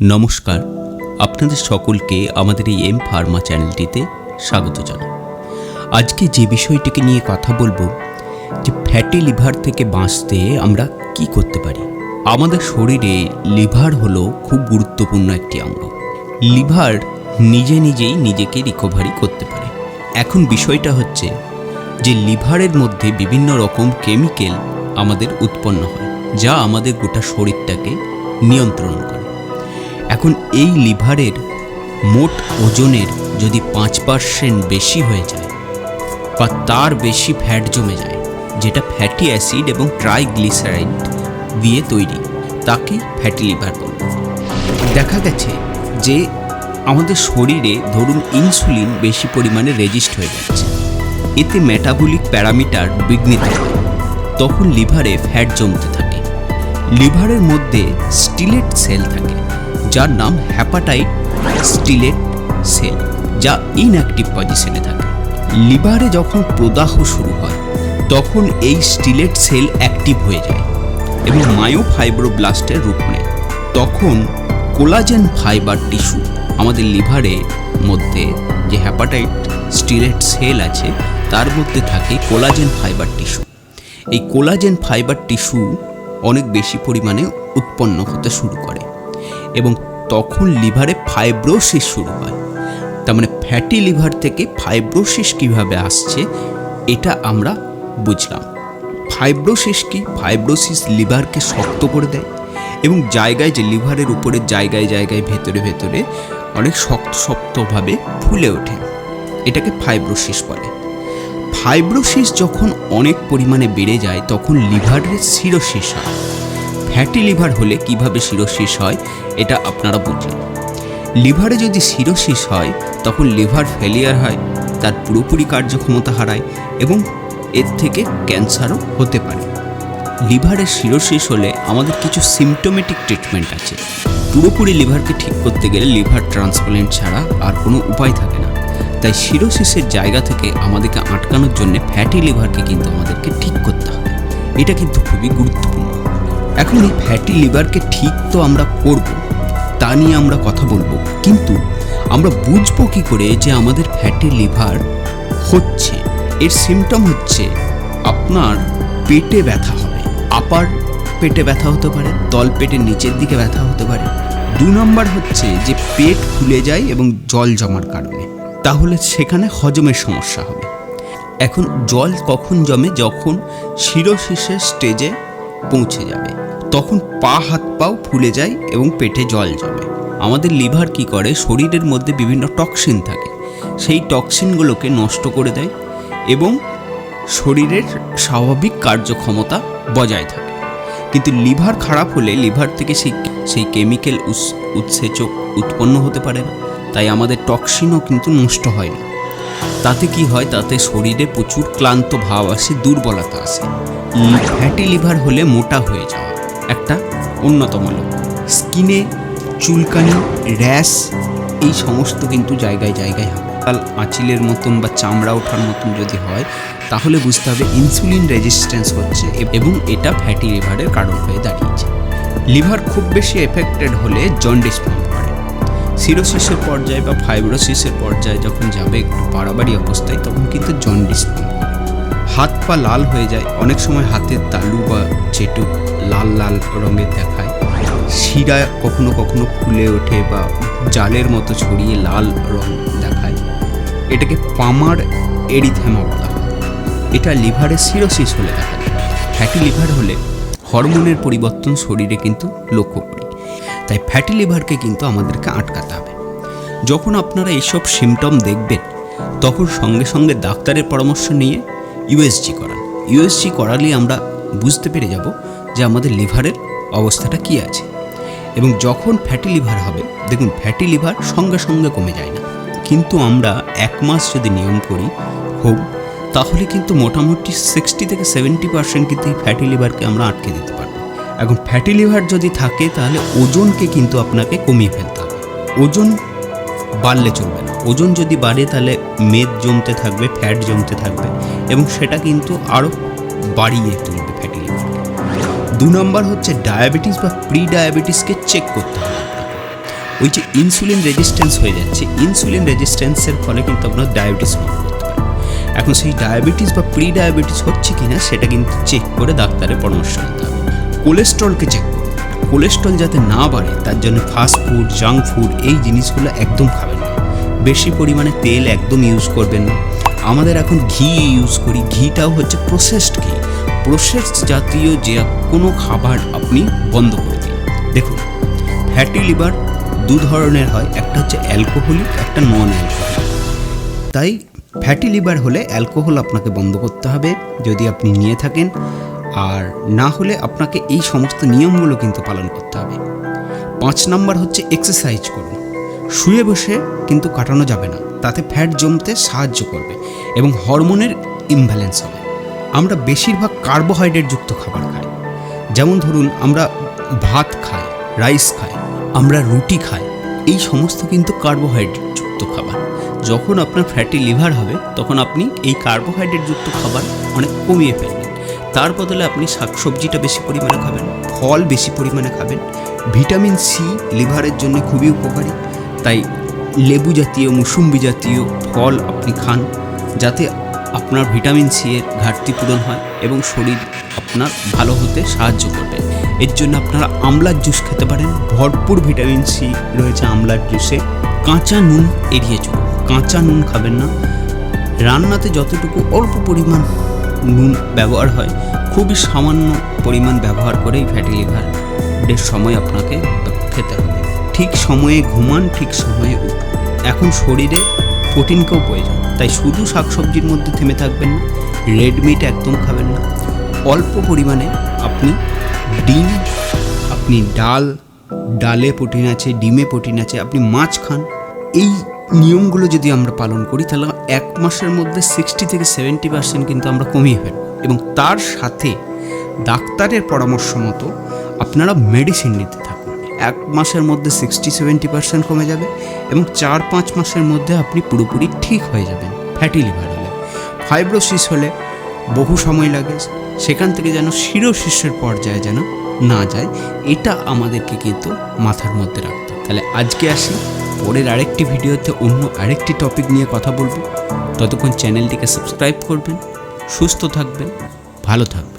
নমস্কার। আপনাদের সকলকে আমাদের এই এম ফার্মা চ্যানেলটিতে স্বাগত জানাই। আজকে যে বিষয়টিকে নিয়ে কথা বলব, যে ফ্যাটি লিভার থেকে বাঁচতে আমরা কি করতে পারি? আমাদের শরীরে লিভার হলো খুব গুরুত্বপূর্ণ একটি অঙ্গ। লিভার নিজে নিজেই নিজেকে রিকভারি করতে পারে। এখন বিষয়টা হচ্ছে যে লিভারের মধ্যে বিভিন্ন রকম কেমিক্যাল আমাদের উৎপন্ন হয়, যা আমাদের গোটা শরীরটাকে নিয়ন্ত্রণ এখন এই লিভারের মোট ওজনের যদি পাঁচ পার্সেন্ট বেশি হয়ে যায়, বা তার বেশি ফ্যাট জমে যায়, যেটা ফ্যাটি অ্যাসিড এবং ট্রাইগ্লিসারাইড দিয়ে তৈরি, তাকে ফ্যাটি লিভার বলব দেখা গেছে যে আমাদের শরীরে ধরুন ইনসুলিন বেশি পরিমাণে রেজিস্ট হয়ে যাচ্ছে। এতে মেটাবলিক প্যারামিটার বিঘ্নিত হয়। তখন লিভারে ফ্যাট জমতে থাকে। লিভারের মধ্যে স্টিলেট সেল থাকে। যার নাম হ্যাপাটাইট স্টিলেট সেল যা ইনঅ্যাক্টিভ পজিশনে থাকে। লিভারে যখন প্রদাহ শুরু হয়, তখন এই স্টিলেট সেল অ্যাক্টিভ হয়ে যায় এবং মায়োফাইব্রোব্লাস্টের রূপ নেয়। তখন কোলাজেন ফাইবার টিস্যু আমাদের লিভারের মধ্যে যে হ্যাপাটাইট স্টিলেট সেল আছে, তার মধ্যে থাকে কোলাজেন ফাইবার টিস্যু এই কোলাজেন ফাইবার টিস্যু অনেক বেশি পরিমাণে উৎপন্ন হতে শুরু করে। এবং তখন লিভারে ফাইব্রোসিস শুরু হয়। তার মানে ফ্যাটি লিভার থেকে ফাইব্রোসিস কীভাবে আসছে, এটা আমরা বুঝলাম। ফাইব্রোসিস কি? ফাইব্রোসিস লিভারকে শক্ত করে দেয় এবং জায়গায় যে লিভারের উপরে জায়গায় জায়গায় ভেতরে ভেতরে অনেক শক্ত শক্তভাবে ফুলে ওঠে, এটাকে ফাইব্রোসিস বলে। ফাইব্রোসিস যখন অনেক পরিমাণে বেড়ে যায়, তখন লিভারের সিরোসিস হয়। ফ্যাটি লিভার হলে কীভাবে সিরোসিস হয়, এটা আপনারা বুঝলেন লিভারে যদি সিরোসিস হয়, তখন লিভার ফেলিয়ার হয়, তার পুরোপুরি কার্যক্ষমতা হারায় এবং এর থেকে ক্যান্সারও হতে পারে। লিভারের সিরোসিস হলে আমাদের কিছু সিমটোমেটিক ট্রিটমেন্ট আছে। পুরোপুরি লিভারকে ঠিক করতে গেলে লিভার ট্রান্সপ্লান্ট ছাড়া আর কোনো উপায় থাকে না। তাই সিরোসিসের জায়গা থেকে আমাদেরকে আটকানোর জন্য ফ্যাটি লিভারকে কিন্তু আমাদেরকে ঠিক করতে হবে। এটা কিন্তু খুবই গুরুত্বপূর্ণ। এখন এই ফ্যাটি লিভারকে ঠিক তো আমরা করব, তা নিয়ে আমরা কথা বলব, কিন্তু আমরা বুঝব কি করে যে আমাদের ফ্যাটি লিভার হচ্ছে, এর সিমটম হচ্ছে আপনার পেটে ব্যথা হবে আপার পেটে ব্যথা হতে পারে, তল পেটের নিচের দিকে ব্যথা হতে পারে। দু নম্বর হচ্ছে যে পেট ফুলে যায় এবং জল জমার কারণে, তাহলে সেখানে হজমের সমস্যা হবে। এখন জল কখন জমে? যখন শিরোশিসের স্টেজে পৌঁছে যাবে। তখন পা, হাত, পাও ফুলে যায় এবং পেটে জল জমে। আমাদের লিভার কি করে? শরীরের মধ্যে বিভিন্ন টক্সিন থাকে। সেই টক্সিনগুলোকে নষ্ট করে দেয় এবং শরীরের স্বাভাবিক কার্যক্ষমতা বজায় থাকে। কিন্তু লিভার খারাপ হলে লিভার থেকে সেই সেই কেমিক্যাল উৎসেচক উৎপন্ন হতে পারে না। তাই আমাদের টক্সিনও কিন্তু নষ্ট হয় না। তাতে কি হয়, তাতে শরীরে প্রচুর ক্লান্ত ভাব আসে, দুর্বলতা আসে। ফ্যাটি লিভার হলে মোটা হয়ে যাওয়া, একটা অন্যতম লোক স্কিনে চুলকানি, র্যাশ, এই সমস্ত কিন্তু জায়গায় জায়গায় কাল আঁচিলের মতন বা চামড়া ওঠার মতন যদি হয়, তাহলে বুঝতে হবে ইনসুলিন রেজিস্ট্যান্স হচ্ছে এবং এটা ফ্যাটি লিভারের কারণ হয়ে দাঁড়িয়েছে। লিভার খুব বেশি এফেক্টেড হলে জন্ডিস ফর্ম সিরোসিসের পর্যায়ে বা ফাইব্রোসিসের পর্যায়ে যখন যাবে একটু বাড়াবাড়ি অবস্থায়, তখন কিন্তু জন্ডিস হাত পা লাল হয়ে যায়। অনেক সময় হাতের তালু বা চেটু লাল লাল রঙের দেখায়। শিরা কখনো কখনো ফুলে ওঠে বা জালের মতো ছড়িয়ে লাল রং দেখায়। এটাকে পামার এরিথেমা বলা। হয় এটা লিভারের সিরোসিস হলে দেখা যায়। ফ্যাটি লিভার হলে হরমোনের পরিবর্তন শরীরে কিন্তু লক্ষ্য করি। তাই ফ্যাটি লিভারকে কিন্তু আমাদেরকে আটকাতে হবে। যখন আপনারা এইসব সিমটম দেখবেন, তখন সঙ্গে সঙ্গে ডাক্তারের পরামর্শ নিয়ে ইউএসজি করান। ইউএসজি করালেই আমরা বুঝতে পেরে যাব যে আমাদের লিভারের অবস্থাটা কী আছে। এবং যখন ফ্যাটি লিভার হবে, দেখুন ফ্যাটি লিভার সঙ্গে সঙ্গে কমে যায় না। কিন্তু আমরা এক মাস যদি নিয়ম করি, হোক, তাহলে কিন্তু মোটামুটি সিক্সটি থেকে সেভেন্টি পার্সেন্ট কিন্তু এই ফ্যাটি লিভারকে আমরা আটকে দিতে এখন ফ্যাটি লিভার যদি থাকে, তাহলে ওজনকে কিন্তু আপনাকে কমিয়ে ফেলতে হবে। ওজন বাড়লে চলবে না। ওজন যদি বাড়ে, তাহলে মেদ জমতে থাকবে ফ্যাট জমতে থাকবে এবং সেটা কিন্তু আরও বাড়িয়ে তুলবে ফ্যাটি লিভারকে দু নম্বর হচ্ছে ডায়াবেটিস বা প্রি ডায়াবেটিসকে চেক করতে হবে ওই যে ইনসুলিন রেজিস্ট্যান্স হয়ে যাচ্ছে ইনসুলিন রেজিস্ট্যান্সের ফলে কিন্তু আপনার ডায়াবেটিস পারে। এখন সেই ডায়াবেটিস বা প্রি ডায়াবেটিস হচ্ছে কি না সেটা কিন্তু চেক করে ডাক্তারের পরামর্শ নিতে হবে। কোলেস্ট্রলকে চেক করুন কোলেস্ট্রল যাতে না বাড়ে, তার জন্য ফাস্ট ফুড জাঙ্ক ফুড এই জিনিসগুলো একদম খাবেন না। বেশি পরিমাণে তেল একদম ইউজ করবেন না। আমাদের এখন ঘি ইউজ করি। ঘিটাও হচ্ছে প্রসেসড ঘি। প্রসেসড জাতীয় যে কোনো খাবার আপনি বন্ধ করে দিন। দেখুন ফ্যাটি লিভার দু ধরনের হয়। একটা হচ্ছে অ্যালকোহলিক একটা নন অ্যালকোহলিক তাই ফ্যাটি লিভার হলে অ্যালকোহল আপনাকে বন্ধ করতে হবে। যদি আপনি নিয়ে থাকেন আর না হলে আপনাকে এই সমস্ত নিয়মগুলো কিন্তু পালন করতে হবে। পাঁচ নাম্বার হচ্ছে এক্সারসাইজ করুন। শুয়ে বসে কিন্তু কাটানো যাবে না। তাতে ফ্যাট জমতে সাহায্য করবে এবং হরমোনের ইমব্যালেন্স হবে। আমরা বেশিরভাগ কার্বোহাইড্রেটযুক্ত খাবার খাই। যেমন ধরুন, আমরা ভাত খাই রাইস খাই, আমরা রুটি খাই, এই সমস্ত কিন্তু কার্বোহাইড্রেটযুক্ত খাবার। যখন আপনার ফ্যাটি লিভার হবে, তখন আপনি এই কার্বোহাইড্রেটযুক্ত খাবার অনেক কমিয়ে ফেলবেন। তার বদলে আপনি শাকসবজিটা বেশি পরিমাণে খাবেন, ফল বেশি পরিমাণে খাবেন। ভিটামিন সি লিভারের জন্য খুবই উপকারী। তাই লেবু জাতীয়, মুসুম্বি জাতীয় ফল আপনি খান, যাতে আপনার ভিটামিন সি এর ঘাটতি পূরণ হয় এবং শরীর আপনার ভালো হতে সাহায্য করবে। এর জন্য আপনারা আমলার জুস খেতে পারেন। ভরপুর ভিটামিন সি রয়েছে আমলার জুসে। কাঁচা নুন এড়িয়ে চলুন। কাঁচা নুন খাবেন না। রান্নাতে যতটুকু অল্প পরিমাণ নুন ব্যবহার হয়, খুবই সামান্য পরিমাণ ব্যবহার করেই ফ্যাটি লিভারের সময় আপনাকে খেতে হবে। ঠিক সময়ে ঘুমান, ঠিক সময়ে এখন শরীরে প্রোটিনকেও প্রয়োজন, তাই শুধু শাকসবজির মধ্যে থেমে থাকবেন না রেড মিট একদম খাবেন না। অল্প পরিমাণে আপনি ডিম, আপনি ডাল, ডালে প্রোটিন আছে, ডিমে প্রোটিন আছে, আপনি মাছ খান, এই নিয়মগুলো যদি আমরা পালন করি, তাহলে এক মাসের মধ্যে সিক্সটি থেকে সেভেন্টি পার্সেন্ট কিন্তু আমরা কমিয়ে ফেলব। এবং তার সাথে ডাক্তারের পরামর্শ মতো আপনারা মেডিসিন নিতে থাকুন। এক মাসের মধ্যে সিক্সটি সেভেন্টি পার্সেন্ট কমে যাবে এবং চার, পাঁচ মাসের মধ্যে আপনি পুরোপুরি ঠিক হয়ে যাবেন ফ্যাটি লিভার হলে। ফাইব্রোসিস হলে বহু সময় লাগে, সেখান থেকে যেন শিরোশিষ্যের পর্যায়ে যেন না যায়, এটা আমাদেরকে কিন্তু মাথার মধ্যে রাখতে। তাহলে আজকে আসি। পরের আরেকটি ভিডিওতে অন্য আরেকটি টপিক নিয়ে কথা বলব। ততক্ষণ চ্যানেলটিকে সাবস্ক্রাইব করবেন, সুস্থ থাকবেন, ভালো থাকবেন।